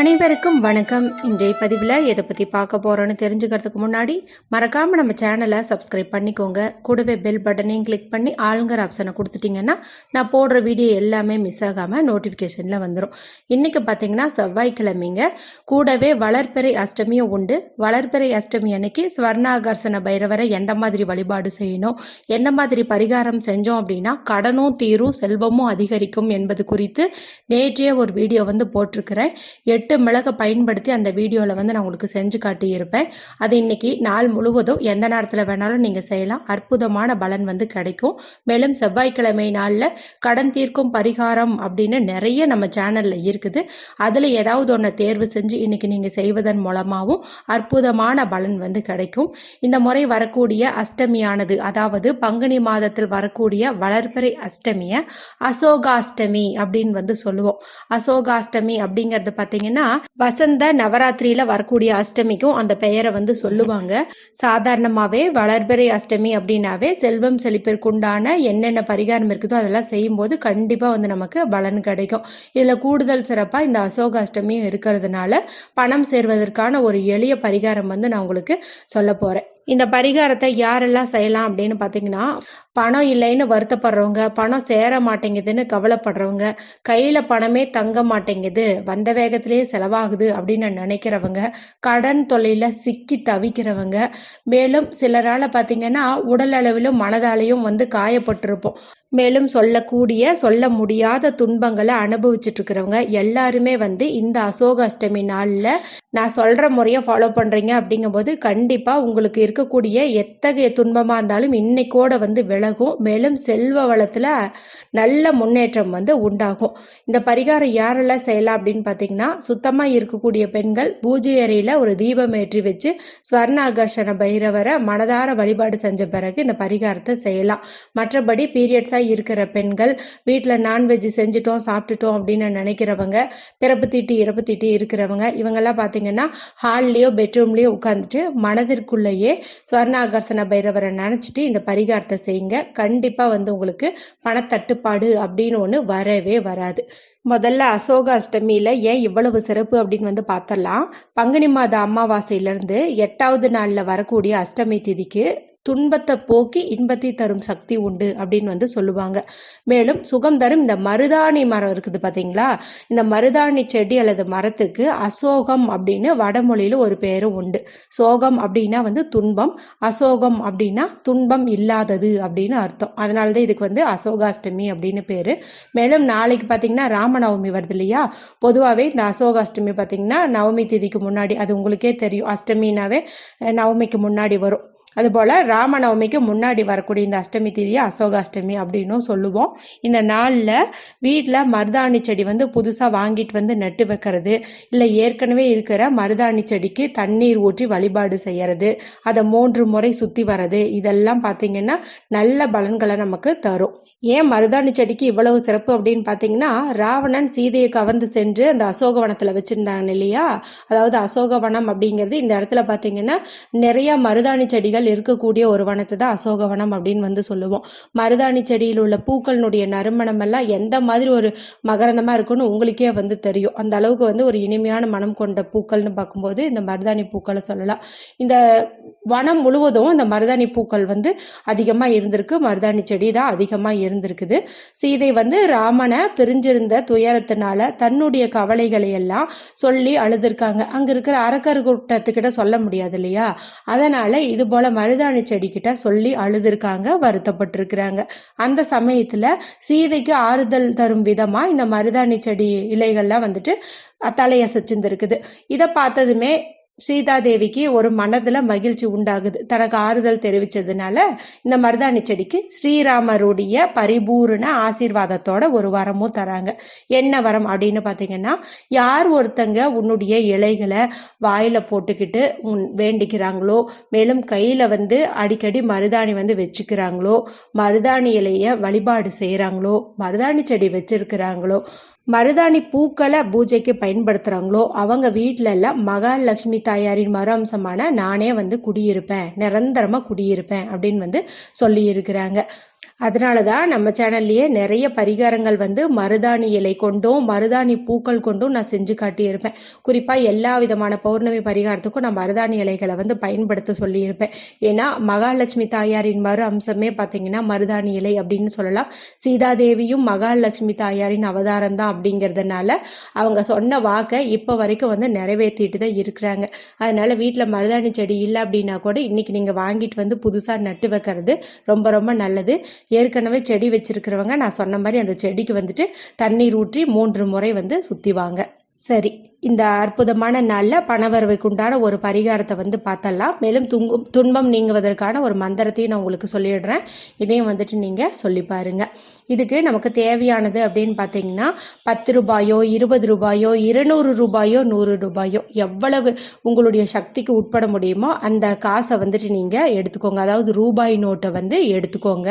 அனைவருக்கும் வணக்கம். இன்றைய பதிவில் எதை பற்றி பார்க்க போகிறோன்னு தெரிஞ்சுக்கிறதுக்கு முன்னாடி மறக்காமல் நம்ம சேனலை சப்ஸ்கிரைப் பண்ணிக்கோங்க. கூடவே பெல் பட்டனையும் கிளிக் பண்ணி ஆளுங்கிற ஆப்ஷனை கொடுத்துட்டிங்கன்னா நான் போடுற வீடியோ எல்லாமே மிஸ் ஆகாமல் நோட்டிஃபிகேஷனில் வந்துடும் இன்றைக்கி பார்த்தீங்கன்னா செவ்வாய்க்கிழமைங்க. கூடவே வளர்பிறை அஷ்டமியும் உண்டு. வளர்பிறை அஷ்டமி அன்னைக்கு ஸ்வர்ணாகர்ஷண பைரவரை எந்த மாதிரி வழிபாடு செய்யணும் எந்த மாதிரி பரிகாரம் செஞ்சோம் அப்படின்னா கடனும் தீரும் செல்வமும் அதிகரிக்கும் என்பது குறித்து நேற்றைய ஒரு வீடியோ வந்து போட்டிருக்கிறேன். எட்டு மிளகை பயன்படுத்தி அந்த வீடியோவில் வந்து நான் உங்களுக்கு செஞ்சு காட்டியிருப்பேன். அது இன்னைக்கு நாள் முழுவதும் எந்த நேரத்தில் வேணாலும் நீங்கள் செய்யலாம். அற்புதமான பலன் வந்து கிடைக்கும். மேலும் செவ்வாய்க்கிழமை நாளில் கடன் தீர்க்கும் பரிகாரம் அப்படின்னு நிறைய நம்ம சேனலில் இருக்குது. அதில் ஏதாவது ஒன்று தேர்வு செஞ்சு இன்னைக்கு நீங்கள் செய்வதன் மூலமாகவும் அற்புதமான பலன் வந்து கிடைக்கும். இந்த முறை வரக்கூடிய அஷ்டமியானது அதாவது பங்குனி மாதத்தில் வரக்கூடிய வளர்பிறை அஷ்டமியை அசோகாஷ்டமி அப்படின்னு வந்து சொல்லுவோம். அசோகாஷ்டமி அப்படிங்கிறது பார்த்தீங்கன்னா வசந்த நவராத்திரியில வரக்கூடிய அஷ்டமிக்கும் அந்த பெயரை வந்து சொல்லுவாங்க. சாதாரணமாகவே வளர்பிறை அஷ்டமி அப்படின்னாவே செல்வம் செழிப்பிற்குண்டான என்னென்ன பரிகாரம் இருக்குதோ அதெல்லாம் செய்யும்போது கண்டிப்பாக வந்து நமக்கு பலன் கிடைக்கும். இதில் கூடுதல் சிறப்பாக இந்த அசோக அஷ்டமியும் இருக்கிறதுனால பணம் சேர்வதற்கான ஒரு எளிய பரிகாரம் வந்து நான் உங்களுக்கு சொல்ல போகிறேன் இந்த பரிகாரத்தை யாரெல்லாம் செய்யலாம் அப்படின்னு பார்த்தீங்கன்னா பணம் இல்லைன்னு வருத்தப்படுறவங்க பணம் சேர மாட்டேங்குதுன்னு கவலைப்படுறவங்க கையில் பணமே தங்க மாட்டேங்குது வந்த வேகத்திலேயே செலவாகுது அப்படின்னு நினைக்கிறவங்க கடன் தொல்லையில் சிக்கி தவிக்கிறவங்க மேலும் சிலரால் பார்த்தீங்கன்னா உடல் அளவிலும் மனதாலையும் வந்து காயப்பட்டிருப்போம். மேலும் சொல்லக்கூடிய சொல்ல முடியாத துன்பங்களை அனுபவிச்சுட்டு இருக்கிறவங்க எல்லாருமே வந்து இந்த அசோக அஷ்டமி நாளில் நான் சொல்கிற முறையை ஃபாலோ பண்ணுறீங்க அப்படிங்கும்போது கண்டிப்பாக உங்களுக்கு இருக்கக்கூடிய எத்தகைய துன்பமாக இருந்தாலும் இன்னைக்கோட வந்து விலகும். மேலும் செல்வ வளத்தில் நல்ல முன்னேற்றம் வந்து உண்டாகும். இந்த பரிகாரம் யாரெல்லாம் செய்யலாம் அப்படின்னு பார்த்தீங்கன்னா சுத்தமாக இருக்கக்கூடிய பெண்கள் பூஜை அறையில் ஒரு தீபம் ஏற்றி வச்சு ஸ்வர்ண ஆகர்ஷண பைரவரை மனதார வழிபாடு செஞ்ச பிறகு இந்த பரிகாரத்தை செய்யலாம். மற்றபடி வயசாக இருக்கிற பெண்கள் வீட்டில் நான்வெஜ் செஞ்சுட்டோம் சாப்பிட்டுட்டோம் அப்படின்னு நினைக்கிறவங்க பிறப்பு தீட்டி இறப்பு தீட்டி இருக்கிறவங்க இவங்கெல்லாம் பார்த்தீங்கன்னா ஹால்லையோ பெட்ரூம்லேயோ உட்காந்துட்டு மனதிற்குள்ளேயே ஸ்வர்ணாகர்ஷண பைரவரை நினச்சிட்டு இந்த பரிகாரத்தை செய்யுங்க. கண்டிப்பாக வந்து உங்களுக்கு பணத்தட்டுப்பாடு அப்படின்னு ஒன்று வரவே வராது. முதல்ல அசோக அஷ்டமியில் ஏன் இவ்வளவு சிறப்பு அப்படின்னு வந்து பார்த்தரலாம் பங்குனி மாத அமாவாசையிலேருந்து எட்டாவது நாளில் வரக்கூடிய அஷ்டமி திதிக்கு துன்பத்தை போக்கி இன்பத்தை தரும் சக்தி உண்டு அப்படின்னு வந்து சொல்லுவாங்க. மேலும் சுகம் தரும் இந்த மருதாணி மரம் இருக்குது பார்த்தீங்களா இந்த மருதாணி செடி அல்லது மரத்துக்கு அசோகம் அப்படின்னு வடமொழியில் ஒரு பேரும் உண்டு. சோகம் அப்படின்னா வந்து துன்பம் அசோகம் அப்படின்னா துன்பம் இல்லாதது அப்படின்னு அர்த்தம். அதனால தான் இதுக்கு வந்து அசோகாஷ்டமி அப்படின்னு பேர். மேலும் நாளைக்கு பார்த்தீங்கன்னா ராமநவமி வருது இல்லையா? பொதுவாகவே இந்த அசோகாஷ்டமி பார்த்தீங்கன்னா நவமி திதிக்கு முன்னாடி அது உங்களுக்கே தெரியும். அஷ்டமினாவே நவமிக்கு முன்னாடி வரும். அதுபோல் ராமநவமிக்கு முன்னாடி வரக்கூடிய இந்த அஷ்டமி திதியை அசோகாஷ்டமி அப்படின்னும் சொல்லுவோம். இந்த நாளில் வீட்டில் மருதாணி செடி வந்து புதுசாக வாங்கிட்டு வந்து நட்டு வைக்கிறது இல்லை ஏற்கனவே இருக்கிற மருதாணி செடிக்கு தண்ணீர் ஊற்றி வழிபாடு செய்கிறது அதை மூன்று முறை சுற்றி வர்றது இதெல்லாம் பார்த்திங்கன்னா நல்ல பலன்களை நமக்கு தரும். ஏன் மருதாணி செடிக்கு இவ்வளவு சிறப்பு அப்படின்னு பார்த்தீங்கன்னா ராவணன் சீதையை கவர்ந்து சென்று அந்த அசோகவனத்தில் வச்சுருந்தாங்க இல்லையா? அதாவது அசோகவனம் அப்படிங்கிறது இந்த இடத்துல பார்த்தீங்கன்னா நிறைய மருதாணி செடிகள் இருக்கக்கூடிய ஒரு வனத்தை தான் அசோகவனம் அப்படின்னு வந்து சொல்லுவோம். மருதாணி செடியில் உள்ள பூக்களினுடைய நறுமணம் எல்லாம் எந்த மாதிரி ஒரு மகரந்தமாக இருக்குன்னு உங்களுக்கே வந்து தெரியும். அந்த அளவுக்கு வந்து ஒரு இனிமையான மனம் கொண்ட பூக்கள்னு பார்க்கும்போது இந்த மருதாணி பூக்களை சொல்லலாம். இந்த வனம் முழுவதும் இந்த மருதாணி பூக்கள் வந்து அதிகமாக இருந்திருக்கு. மருதாணி செடி தான் அதிகமாக இருந்திருக்குது. சீதை வந்து ராமனை பிரிஞ்சிருந்த துயரத்தினால தன்னுடைய கவலைகளை எல்லாம் சொல்லி அழுதுருக்காங்க. அங்க இருக்கிற அரக்கர் கூட்டத்துக்கிட்ட சொல்ல முடியாது இல்லையா? அதனால இது போல மருதாணி செடி கிட்ட சொல்லி அழுதுருக்காங்க வருத்தப்பட்டிருக்கிறாங்க. அந்த சமயத்துல சீதைக்கு ஆறுதல் தரும் விதமா இந்த மருதாணி செடி இலைகள்லாம் வந்துட்டு தலையசைச்சிருந்திருக்குது. இதை பார்த்ததுமே சீதாதேவிக்கு ஒரு மனதில் மகிழ்ச்சி உண்டாகுது. தனக்கு ஆறுதல் தெரிவித்ததுனால இந்த மருதாணி செடிக்கு ஸ்ரீராமருடைய பரிபூரண ஆசீர்வாதத்தோட ஒரு வரமும் தராங்க. என்ன வரம் அப்படின்னு பார்த்தீங்கன்னா யார் ஒருத்தங்க உன்னுடைய இலைகளை வாயில் போட்டுக்கிட்டு உன் வேண்டிக்கிறாங்களோ மேலும் கையில் வந்து அடிக்கடி மருதாணி வந்து வச்சுக்கிறாங்களோ மருதாணி இலையை வழிபாடு செய்கிறாங்களோ மருதாணி செடி வச்சிருக்கிறாங்களோ மருதாணி பூக்களை பூஜைக்கு பயன்படுத்துகிறாங்களோ அவங்க வீட்டிலெல்லாம் மகாலட்சுமி தாயாரின் மறு அம்சமான நானே வந்து குடியிருப்பேன் நிரந்தரமாக குடியிருப்பேன் அப்படின்னு வந்து சொல்லியிருக்கிறாங்க. அதனால தான் நம்ம சேனல்லையே நிறைய பரிகாரங்கள் வந்து மருதாணி இலை கொண்டும் மருதாணி பூக்கள் கொண்டும் நான் செஞ்சு காட்டியிருப்பேன். குறிப்பாக எல்லா விதமான பௌர்ணமி பரிகாரத்துக்கும் நான் மருதாணி இலைகளை வந்து பயன்படுத்த சொல்லியிருப்பேன். ஏன்னா மகாலட்சுமி தாயாரின் மறு அம்சமே பார்த்தீங்கன்னா மருதாணி இலை அப்படின்னு சொல்லலாம். சீதாதேவியும் மகாலட்சுமி தாயாரின் அவதாரம் தான் அப்படிங்கிறதுனால அவங்க சொன்ன வாக்கை இப்போ வரைக்கும் வந்து நிறைவேற்றிட்டு தான் இருக்கிறாங்க. அதனால வீட்டில் மருதாணி செடி இல்லை அப்படின்னா கூட இன்னைக்கு நீங்கள் வாங்கிட்டு வந்து புதுசாக நட்டு வைக்கிறது ரொம்ப ரொம்ப நல்லது. ஏற்கனவே செடி வச்சிருக்கிறவங்க நான் சொன்ன மாதிரி அந்த செடிக்கு வந்துட்டு தண்ணீர் ஊற்றி மூன்று முறை வந்து சுற்றி வாங்க. சரி. இந்த அற்புதமான நாளில் பணவரவைக்குண்டான ஒரு பரிகாரத்தை வந்து பார்த்தலாம். மேலும் துங்கும் துன்பம் நீங்குவதற்கான ஒரு மந்திரத்தையும் நான் உங்களுக்கு சொல்லிடுறேன். இதையும் வந்துட்டு நீங்கள் சொல்லி பாருங்க. இதுக்கு நமக்கு தேவையானது அப்படின்னு பார்த்தீங்கன்னா பத்து ரூபாயோ இருபது ரூபாயோ இருநூறு ரூபாயோ நூறு ரூபாயோ எவ்வளவு உங்களுடைய சக்திக்கு உட்பட முடியுமோ அந்த காசை வந்துட்டு நீங்கள் எடுத்துக்கோங்க. அதாவது ரூபாய் நோட்டை வந்து எடுத்துக்கோங்க.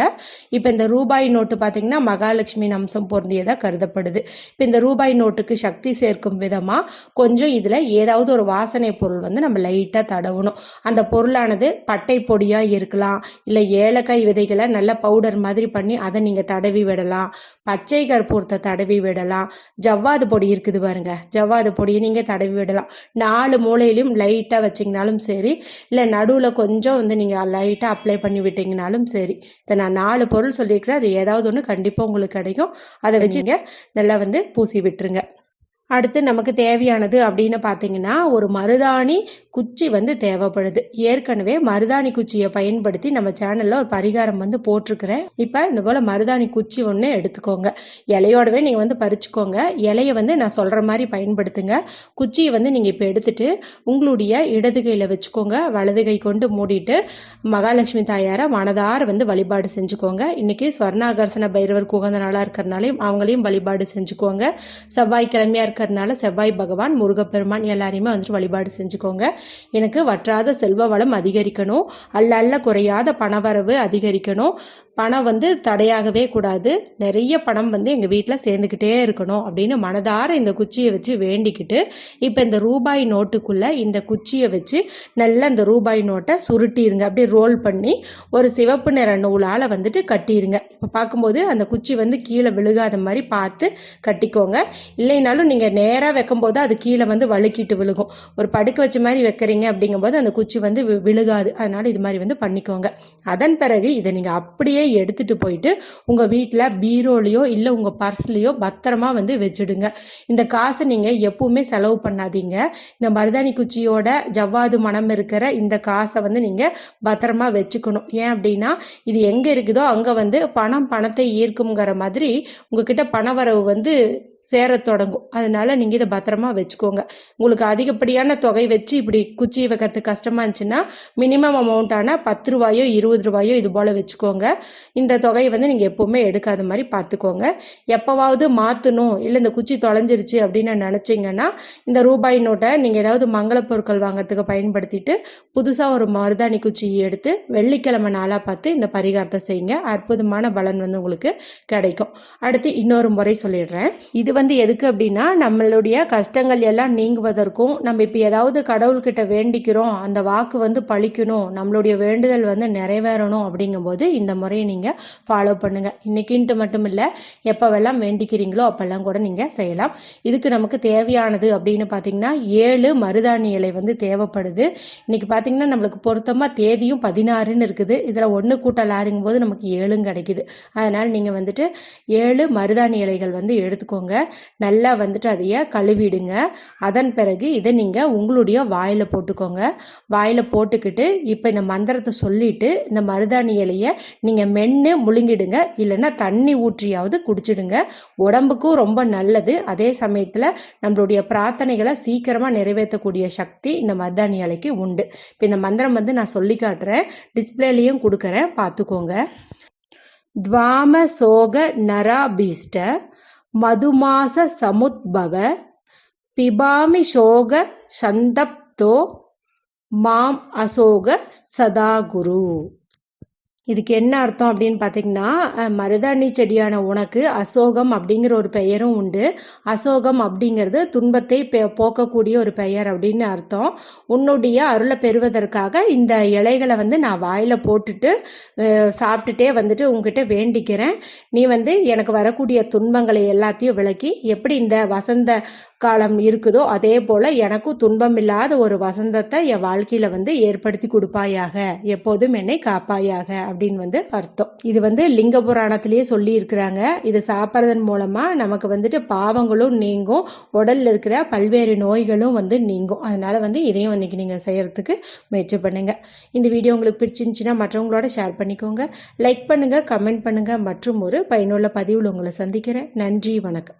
இப்போ இந்த ரூபாய் நோட்டு பார்த்தீங்கன்னா மகாலட்சுமி அம்சம் பொருந்தியதாக கருதப்படுது. இப்போ இந்த ரூபாய் நோட்டுக்கு சக்தி சேர்க்கும் விதமாக கொஞ்சம் இதில் ஏதாவது ஒரு வாசனை பொருள் வந்து நம்ம லைட்டாக தடவணும். அந்த பொருளானது பட்டை பொடியாக இருக்கலாம் இல்லை ஏலக்காய் விதைகளை நல்ல பவுடர் மாதிரி பண்ணி அதை நீங்கள் தடவி விடலாம். பச்சை கற்பூரத்தை தடவி விடலாம். ஜவ்வாது பொடி இருக்குது பாருங்க ஜவ்வாது பொடியை நீங்கள் தடவி விடலாம். நாலு மூலையிலையும் லைட்டாக வச்சிங்கனாலும் சரி இல்லை நடுவில் கொஞ்சம் வந்து நீங்கள் லைட்டாக அப்ளை பண்ணி விட்டீங்கனாலும் சரி இதை நான் நாலு பொருள் சொல்லியிருக்கிறேன். அது ஏதாவது ஒன்று கண்டிப்பாக உங்களுக்கு கிடைக்கும். அதை வச்சுங்க நல்லா வந்து பூசி விட்டுருங்க. அடுத்து நமக்கு தேவையானது அப்படின்னு பார்த்தீங்கன்னா ஒரு மருதாணி குச்சி வந்து தேவைப்படுது. ஏற்கனவே மருதாணி குச்சியை பயன்படுத்தி நம்ம சேனலில் ஒரு பரிகாரம் வந்து போட்டிருக்கிறேன். இப்போ இந்த போல் மருதாணி குச்சி ஒன்று எடுத்துக்கோங்க. இலையோடவே நீங்கள் வந்து பறிச்சுக்கோங்க. இலையை வந்து நான் சொல்கிற மாதிரி பயன்படுத்துங்க. குச்சியை வந்து நீங்கள் இப்போ எடுத்துட்டு உங்களுடைய இடது கையில் வச்சுக்கோங்க. வலது கை கொண்டு மூடிட்டு மகாலட்சுமி தாயாரை மனதார வந்து வழிபாடு செஞ்சுக்கோங்க. இன்னைக்கு ஸ்வர்ணாகர்சன பைரவர் குகந்த நாளாக இருக்கிறனாலையும் அவங்களையும் வழிபாடு செஞ்சுக்கோங்க. செவ்வாய்க்கிழமையாக இருக்கிறதுனால செவ்வாய் பகவான் முருகப்பெருமான் எல்லாரையுமே வந்துட்டு வழிபாடு செஞ்சுக்கோங்க. எனக்கு வற்றாத செல்வ வளம் அதிகரிக்கணும். அல்ல அல்ல குறையாத பணவரவு அதிகரிக்கணும். பணம் வந்து தடையாகவே கூடாது. நிறைய பணம் வந்து எங்கள் வீட்டில் சேர்ந்துக்கிட்டே இருக்கணும் அப்படின்னு மனதார இந்த குச்சியை வச்சு வேண்டிக்கிட்டு இப்போ இந்த ரூபாய் நோட்டுக்குள்ளே இந்த குச்சியை வச்சு நல்லா இந்த ரூபாய் நோட்டை சுருட்டிருங்க. அப்படியே ரோல் பண்ணி ஒரு சிவப்பு நிற நூலால் வந்துட்டு கட்டிடுங்க இப்போ பார்க்கும்போது அந்த குச்சி வந்து கீழே விழுகாத மாதிரி பார்த்து கட்டிக்கோங்க. இல்லைனாலும் நீங்கள் நேராக வைக்கும்போது அது கீழே வந்து வழுக்கிட்டு விழுகும். ஒரு படுக்க வச்ச மாதிரி வைக்கிறீங்க அப்படிங்கும்போது அந்த குச்சி வந்து விழுகாது. அதனால் இது மாதிரி வந்து பண்ணிக்கோங்க. அதன் பிறகு இதை நீங்கள் அப்படியே எடுத்துட்டு போயிட்டு உங்கள் வீட்டில் பீரோலையோ இல்லை உங்கள் பர்ஸ்லேயோ பத்திரமா வந்து வச்சுடுங்க. இந்த காசை நீங்கள் எப்பவுமே செலவு பண்ணாதீங்க. இந்த மருதாணி குச்சியோட ஜவ்வாது மனம் இருக்கிற இந்த காசை வந்து நீங்கள் பத்திரமா வச்சுக்கணும். ஏன் அப்படின்னா இது எங்கே இருக்குதோ அங்கே வந்து பணம் பணத்தை ஈர்க்குங்கிற மாதிரி உங்ககிட்ட பணவரவு வந்து சேர தொடங்கும். அதனால நீங்கள் இதை பத்திரமா வச்சுக்கோங்க. உங்களுக்கு அதிகப்படியான தொகை வச்சு இப்படி குச்சி வைக்கிறது கஷ்டமா இருந்துச்சுன்னா மினிமம் அமௌண்ட்டான பத்து ரூபாயோ இருபது ரூபாயோ இது போல் வச்சுக்கோங்க. இந்த தொகையை வந்து நீங்கள் எப்போவுமே எடுக்காத மாதிரி பார்த்துக்கோங்க. எப்போவாவது மாற்றணும் இல்லை இந்த குச்சி தொலைஞ்சிருச்சு அப்படின்னு நினச்சிங்கன்னா இந்த ரூபாய் நோட்டை நீங்கள் ஏதாவது மங்கள பொருட்கள் வாங்குறதுக்கு பயன்படுத்திட்டு புதுசாக ஒரு மருதாணி குச்சியை எடுத்து வெள்ளிக்கிழமை நாளாக பார்த்து இந்த பரிகாரத்தை செய்யுங்க. அற்புதமான பலன் வந்து உங்களுக்கு கிடைக்கும். அடுத்து இன்னொரு முறை சொல்லிடுறேன். இது வந்து எதுக்கு அப்படின்னா நம்மளுடைய கஷ்டங்கள் எல்லாம் நீங்குவதற்கும் நம்ம இப்போ ஏதாவது கடவுள்கிட்ட வேண்டிக்கிறோம் அந்த வாக்கு வந்து பழிக்கணும் நம்மளுடைய வேண்டுதல் வந்து நிறைவேறணும் அப்படிங்கும்போது இந்த முறையை நீங்கள் ஃபாலோ பண்ணுங்கள் இன்றைக்கின்ட்டு மட்டும் இல்லை எப்போவெல்லாம் வேண்டிக்கிறீங்களோ அப்போல்லாம் கூட நீங்கள் செய்யலாம். இதுக்கு நமக்கு தேவையானது அப்படின்னு பார்த்தீங்கன்னா ஏழு மருதாணி இலை வந்து தேவைப்படுது. இன்னைக்கு பார்த்தீங்கன்னா நம்மளுக்கு பொருத்தமாக தேதியும் பதினாறுன்னு இருக்குது. இதில் ஒன்று கூட்டல் ஆறுங்கும் போது நமக்கு ஏழும் கிடைக்குது. அதனால் நீங்கள் வந்துட்டு ஏழு மருதாணி இலைகள் வந்து எடுத்துக்கோங்க. நல்லா வந்துட்டு அதைய கழுவிடுங்க. அதன் பிறகு இதை நீங்கள் உங்களுடைய வாயில் போட்டுக்கோங்க. வாயில் போட்டுக்கிட்டு இப்போ இந்த மந்திரத்தை சொல்லிட்டு இந்த மருதாணி இலையை நீங்கள் மென்று முழுங்கிடுங்க. இல்லைன்னா தண்ணி ஊற்றியாவது குடிச்சிடுங்க. உடம்புக்கும் ரொம்ப நல்லது. அதே சமயத்தில் நம்மளுடைய பிரார்த்தனைகளை சீக்கிரமாக நிறைவேற்றக்கூடிய சக்தி இந்த மருதாணி இலைக்கு உண்டு. இப்போ இந்த மந்திரம் வந்து நான் சொல்லி காட்டுறேன். டிஸ்பிளேலையும் கொடுக்குறேன். பார்த்துக்கோங்க. துவாம சோக நராபீஷ்ட மதுமாச சமுத்பவ பிபாமி சோக சந்தப்தோ மாம் அசோக சதாகுரு. இதுக்கு என்ன அர்த்தம் அப்படின்னு பார்த்தீங்கன்னா மருதாணி செடியான உனக்கு அசோகம் அப்படிங்கிற ஒரு பெயரும் உண்டு. அசோகம் அப்படிங்கிறது துன்பத்தை போக்கக்கூடிய ஒரு பெயர் அப்படின்னு அர்த்தம். உன்னுடைய அருளை பெறுவதற்காக இந்த இலைகளை வந்து நான் வாயில் போட்டுட்டு சாப்பிட்டுட்டே வந்துட்டு உங்ககிட்ட வேண்டிக்கிறேன். நீ வந்து எனக்கு வரக்கூடிய துன்பங்களை எல்லாத்தையும் விளக்கி எப்படி இந்த வசந்த காலம் இருக்குதோ அதே போல எனக்கும் துன்பம் இல்லாத ஒரு வசந்தத்தை என் வாழ்க்கையில வந்து ஏற்படுத்தி கொடுப்பாயாக. எப்போதும் என்னை காப்பாயாக அப்படின்னு வந்து அர்த்தம். இது வந்து லிங்க புராணத்திலேயே சொல்லி இருக்கிறாங்க இது சாப்பிட்றதன் மூலமா நமக்கு வந்துட்டு பாவங்களும் நீங்கும். உடல்ல இருக்கிற பல்வேறு நோய்களும் வந்து நீங்கும். அதனால வந்து இதையும் இன்னைக்கு நீங்க செய்யறதுக்கு முயற்சி பண்ணுங்க. இந்த வீடியோ உங்களுக்கு பிடிச்சிருந்துச்சுன்னா மற்றவங்களோட ஷேர் பண்ணிக்கோங்க. லைக் பண்ணுங்க கமெண்ட் பண்ணுங்க. மற்றும் ஒரு பயனுள்ள பதிவில் உங்களை சந்திக்கிறேன். நன்றி வணக்கம்.